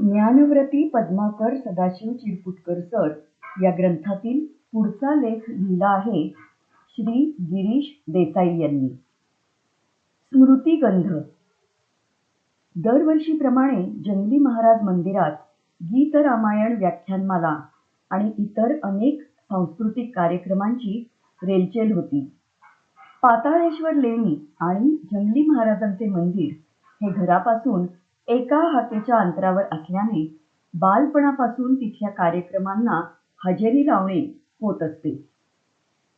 ज्ञानव्रती Padmakar Sadashiv Chirputkar sir या ग्रंथातील पुढचा लेख लिहिला आहे श्री गिरीश देसाई यांनी. स्मृतिगंध दरवर्षीप्रमाणे जंगली महाराज मंदिरात गीत रामायण व्याख्यानमाला आणि इतर अनेक सांस्कृतिक कार्यक्रमांची रेलचेल होती. पाताळेश्वर लेणी आणि जंगली महाराजांचे मंदिर हे घरापासून एका हाकेच्या अंतरावर असल्याने बालपणापासून तिथल्या कार्यक्रमांना हजेरी लावणे होत असते.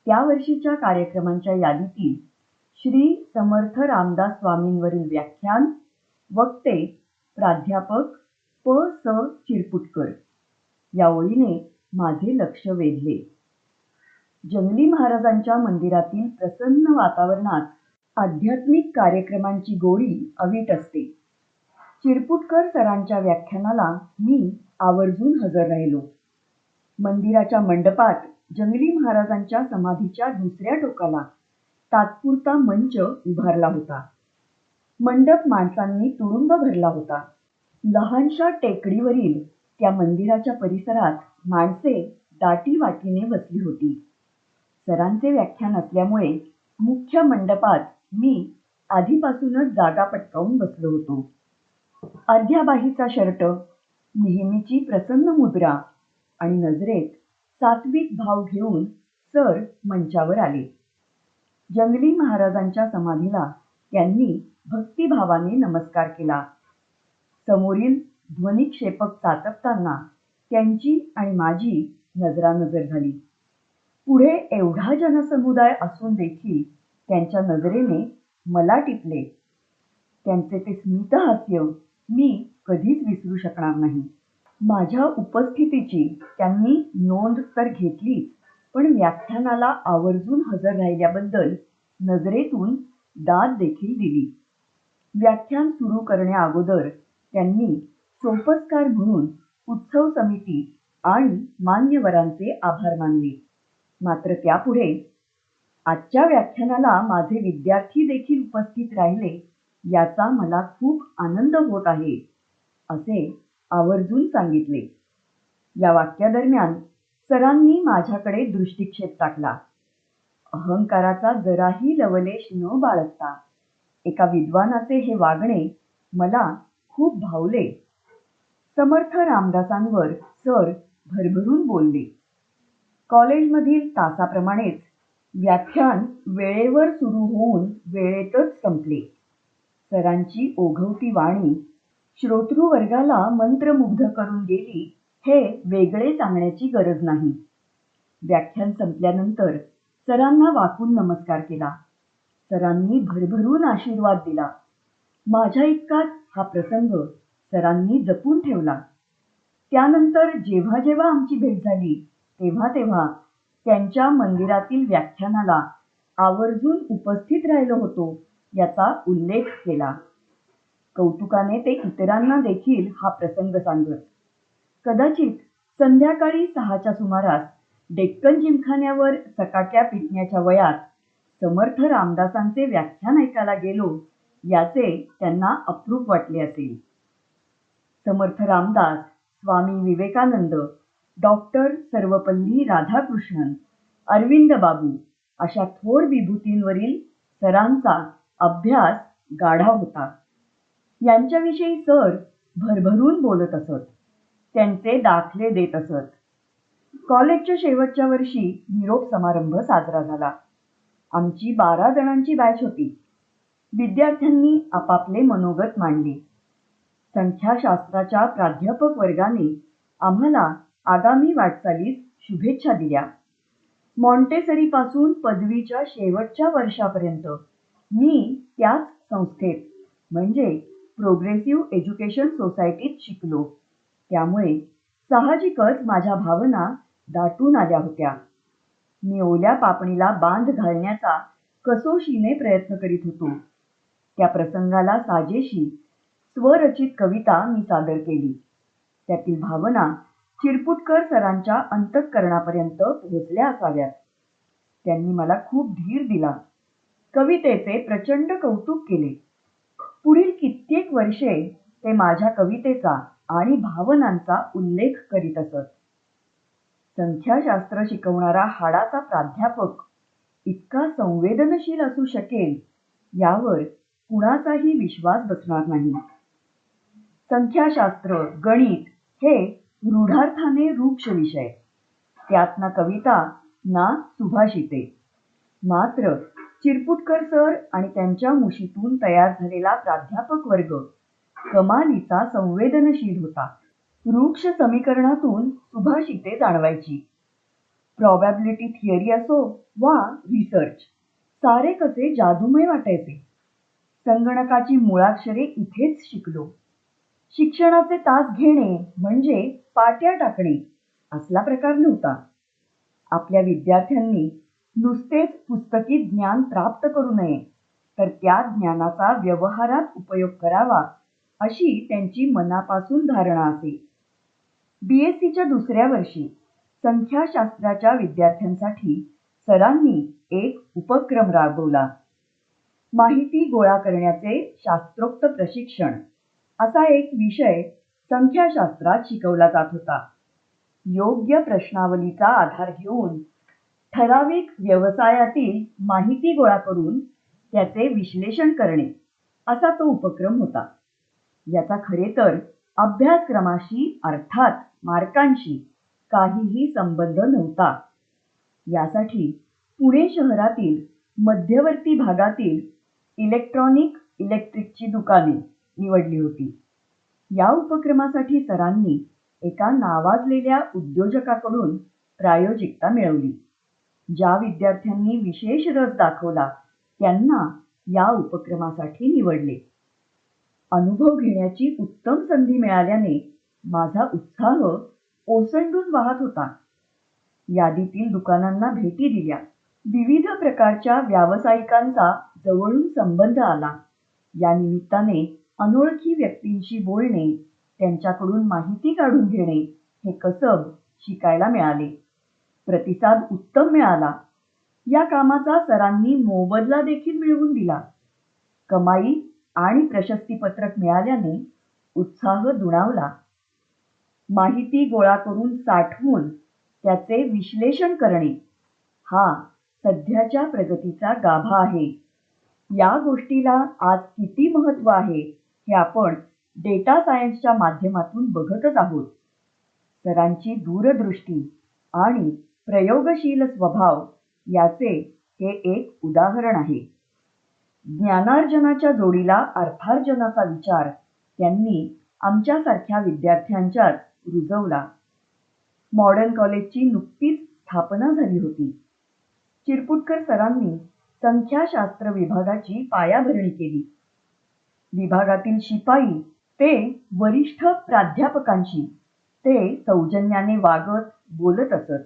त्या वर्षीच्या कार्यक्रमांच्या यादीतील श्री समर्थ रामदास स्वामींवरील व्याख्यान वक्ते प्राध्यापक प स चिरपुटकर या ओळीने माझे लक्ष वेधले. जंगली महाराजांच्या मंदिरातील प्रसन्न वातावरणात आध्यात्मिक कार्यक्रमांची गोडी अवीट असते. चिरपुटकर सरांच्या व्याख्यानाला मी आवर्जून हजर राहिलो. मंदिराच्या मंडपात जंगली महाराजांच्या समाधीच्या दुसऱ्या टोकाला तात्पुरता मंच उभारला होता. मंडप माणसांनी तुडुंब भरला होता. लहानशा टेकडीवरील त्या मंदिराच्या परिसरात माणसे दाटी वाटीने बसली होती. सरांचे व्याख्यान असल्यामुळे मुख्य मंडपात मी आधीपासूनच जागा पटकावून बसलो होतो. अर्ध्या बाहीचा शर्ट नेहमीची प्रसन्न मुद्रा आणि नजरेत सात्विक भाव घेऊन सर मंचावर आले. जंगली महाराजांच्या समाधीला त्यांनी भक्तिभावाने नमस्कार केला. समोरील ध्वनिक्षेपक चाचपताना त्यांची आणि माझी नजरानजर झाली. पुढे एवढा जनसमुदाय असून देखील त्यांच्या नजरेने मला टिपले. त्यांचे ते स्मितहास्य मी कधीच विसरू शकणार नाही. माझ्या उपस्थितीची त्यांनी नोंद तर घेतलीच पण व्याख्यानाला आवर्जून हजर राहिल्याबद्दल नजरेतून दाद देखील दिली. व्याख्यान सुरू करण्याअगोदर त्यांनी सोपस्कार म्हणून उत्सव समिती आणि मान्यवरांचे आभार मानले. मात्र त्यापुढे आजच्या व्याख्यानाला माझे विद्यार्थी देखील उपस्थित राहिले. याचा मला खूप आनंद होत आहे असे आवर्जून सांगितले. या वाक्यादरम्यान सरांनी माझ्याकडे दृष्टिक्षेप टाकला. अहंकाराचा जराही लवलेश न बाळगता एका विद्वानाचे हे वागणे मला खूप भावले. समर्थ रामदासांवर सर भरभरून बोलले. कॉलेजमधील तासाप्रमाणेच व्याख्यान वेळेवर सुरू होऊन वेळेतच संपले. सरांची ओघवती वाणी श्रोतृवर्गाला मंत्रमुग्ध करून गेली हे वेगळे सांगण्याची गरज नाही. व्याख्यान संपल्यानंतर सरांना वाकून नमस्कार केला. सरांनी भरभरून आशीर्वाद दिला. माझ्या इतकाच हा प्रसंग सरांनी जपून ठेवला. त्यानंतर जेव्हा जेव्हा आमची भेट झाली तेव्हा तेव्हा त्यांच्या मंदिरातील व्याख्यानाला आवर्जून उपस्थित राहिलो होतो. याचा उल्लेख केला. कौतुकाने ते इतरांना देखील हा प्रसंग सांगत. कदाचित संध्याकाळी सहाच्या सुमारास डेक्कन जिमखान्यावर सकाट्या पिटण्याच्या वयात समर्थ रामदासांचे व्याख्यान ऐकायला गेलो याचे त्यांना अप्रूप वाटले असेल. समर्थ रामदास स्वामी विवेकानंद डॉक्टर सर्वपल्ली राधाकृष्णन अरविंद बाबू अशा थोर विभूतींवरील सरांचा अभ्यास गाढा होता. यांच्याविषयी सर भरभरून बोलत असत. त्यांचे दाखले देत असत. कॉलेजच्या शेवटच्या वर्षी निरोप समारंभ साजरा झाला. आमची बारा जणांची बॅच होती. विद्यार्थ्यांनी आपापले मनोगत मांडले. संख्याशास्त्राच्या प्राध्यापक वर्गाने आम्हाला आगामी वाटचालीस शुभेच्छा दिल्या. मॉन्टेसरीपासून पदवीच्या शेवटच्या वर्षापर्यंत मी त्याच संस्थेत म्हणजे प्रोग्रेसिव्ह एज्युकेशन सोसायटीत शिकलो. त्यामुळे साहजिकच माझ्या भावना दाटून आल्या होत्या. मी ओल्या पापणीला बांध घालण्याचा कसोशीने प्रयत्न करीत होतो. त्या प्रसंगाला साजेशी स्वरचित कविता मी सादर केली. त्यातील भावना चिरपुटकर सरांच्या अंतःकरणापर्यंत पोहोचल्या असाव्यात. त्यांनी मला खूप धीर दिला. कवितेचे प्रचंड कौतुक केले. पुढील कित्येक वर्षे ते माझ्या कवितेचा आणि भावनांचा उल्लेख करीत असत. संख्याशास्त्र शिकवणारा हाडाचा प्राध्यापक इतका संवेदनशील असू शकेल यावर कुणाचाही विश्वास बसणार नाही. संख्याशास्त्र गणित हे रूढार्थाने रुक्ष विषय. त्यात ना कविता ना सुभाषिते. मात्र चिरपुटकर सर आणि त्यांच्या मुशीतून तयार झालेला प्राध्यापक वर्ग. कमालीचा संवेदनशील होता. वृक्ष समीकरणातून सुभाषिते जाणवायची. प्रॉबॅबिलिटी थिअरी असो वा रिसर्च सारे कसे जादूमय वाटायचे? संगणकाची मुळाक्षरे इथेच शिकलो. शिक्षणाचे तास घेणे म्हणजे पाट्या टाकणे असला प्रकार नव्हता. आपल्या विद्यार्थ्यांनी नुसतेच पुस्तकी ज्ञान प्राप्त करू नये तर त्या ज्ञानाचा व्यवहारात उपयोग करावा अशी त्यांची मनापासून धारणा असे. बीएससीच्या दुसऱ्या वर्षी संख्याशास्त्राच्या विद्यार्थ्यांसाठी सरांनी एक उपक्रम राबवला. माहिती गोळा करण्याचे शास्त्रोक्त प्रशिक्षण असा एक विषय संख्याशास्त्रात शिकवला जात होता. योग्य प्रश्नावलीचा आधार घेऊन ठराविक व्यवसायातील माहिती गोळा करून त्याचे विश्लेषण करणे असा तो उपक्रम होता. याचा खरे तर अभ्यासक्रमाशी अर्थात मार्कांशी काहीही संबंध नव्हता. यासाठी पुणे शहरातील मध्यवर्ती भागातील इलेक्ट्रॉनिक इलेक्ट्रिकची दुकाने निवडली होती. या उपक्रमासाठी सरांनी एका नावाजलेल्या उद्योजकाकडून प्रायोजिकता मिळवली. ज्या विद्यार्थ्यांनी विशेष रस दाखवला त्यांना या उपक्रमासाठी निवडले. अनुभव घेण्याची उत्तम संधी मिळाल्याने माझा उत्साह ओसंडून वाहत होता. यादीतील दुकानांना भेटी दिल्या. विविध प्रकारच्या व्यावसायिकांचा जवळून संबंध आला. या निमित्ताने अनोळखी व्यक्तींशी बोलणे त्यांच्याकडून माहिती काढून घेणे हे कसब शिकायला मिळाले. प्रतिसाद उत्तम मिळाला. या कामाचा सरांनी मोबदला देखील मिळवून दिला. कमाई आणि प्रशस्तीपत्रक मिळाल्याने उत्साह दुणावला. माहिती गोळा करून साठवून त्याचे विश्लेषण करणे हा सध्याच्या प्रगतीचा गाभा आहे. या गोष्टीला आज किती महत्त्व आहे हे आपण डेटा सायन्सच्या माध्यमातून बघतच आहोत. सरांची दूरदृष्टी आणि प्रयोगशील स्वभाव याचे हे एक उदाहरण आहे. ज्ञानार्जनाच्या जोडीला अर्थार्जनाचा विचार त्यांनी आमच्यासारख्या विद्यार्थ्यांच्यात रुजवला. मॉडर्न कॉलेजची नुकतीच स्थापना झाली होती. चिरपुटकर सरांनी संख्याशास्त्र विभागाची पायाभरणी केली. विभागातील शिपाई ते वरिष्ठ प्राध्यापकांशी ते सौजन्याने वागत बोलत असत.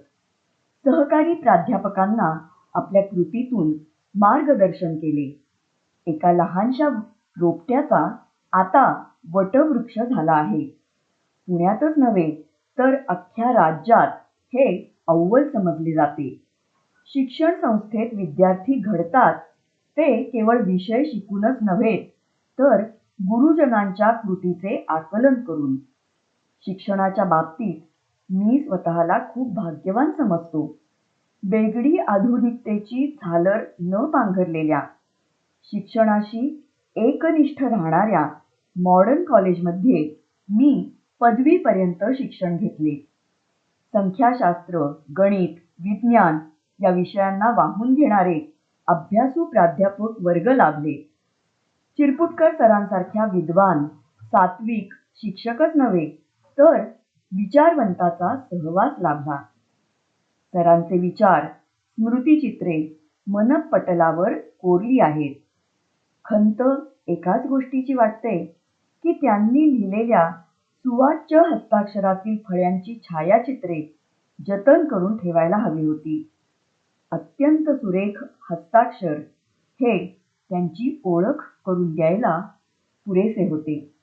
सहकारी प्राध्यापकांना आपल्या कृतीतून मार्गदर्शन केले. एका लहानशा रोपट्याचा आता वटवृक्ष झाला आहे. पुण्यातच नव्हे तर अख्ख्या राज्यात हे अव्वल समजले जाते. शिक्षण संस्थेत विद्यार्थी घडतात ते केवळ विषय शिकूनच नव्हे तर गुरुजनांच्या कृतीचे आकलन करून. शिक्षणाच्या बाबतीत मी स्वतःला खूप भाग्यवान समजतो. वेगळी आधुनिकतेची झालर न पांघरलेल्या शिक्षणाशी एकनिष्ठ राहणाऱ्या मॉडर्न कॉलेजमध्ये मी पदवीपर्यंत शिक्षण घेतले. संख्याशास्त्र गणित विज्ञान या विषयांना वाहून घेणारे अभ्यासू प्राध्यापक वर्ग लाभले. चिरपुटकर सरांसारख्या विद्वान सात्विक शिक्षकच नव्हे तर विचारवंताचा सहवास लाभला सरांचे विचार स्मृतिचित्रे मनपटलावर कोरली आहेत. खंत एकाच गोष्टीची वाटते की त्यांनी लिहिलेल्या सुवाच्य हस्ताक्षरातील फळ्यांची छायाचित्रे जतन करून ठेवायला हवी होती. अत्यंत सुरेख हस्ताक्षर हे त्यांची ओळख करून द्यायला पुरेसे होते.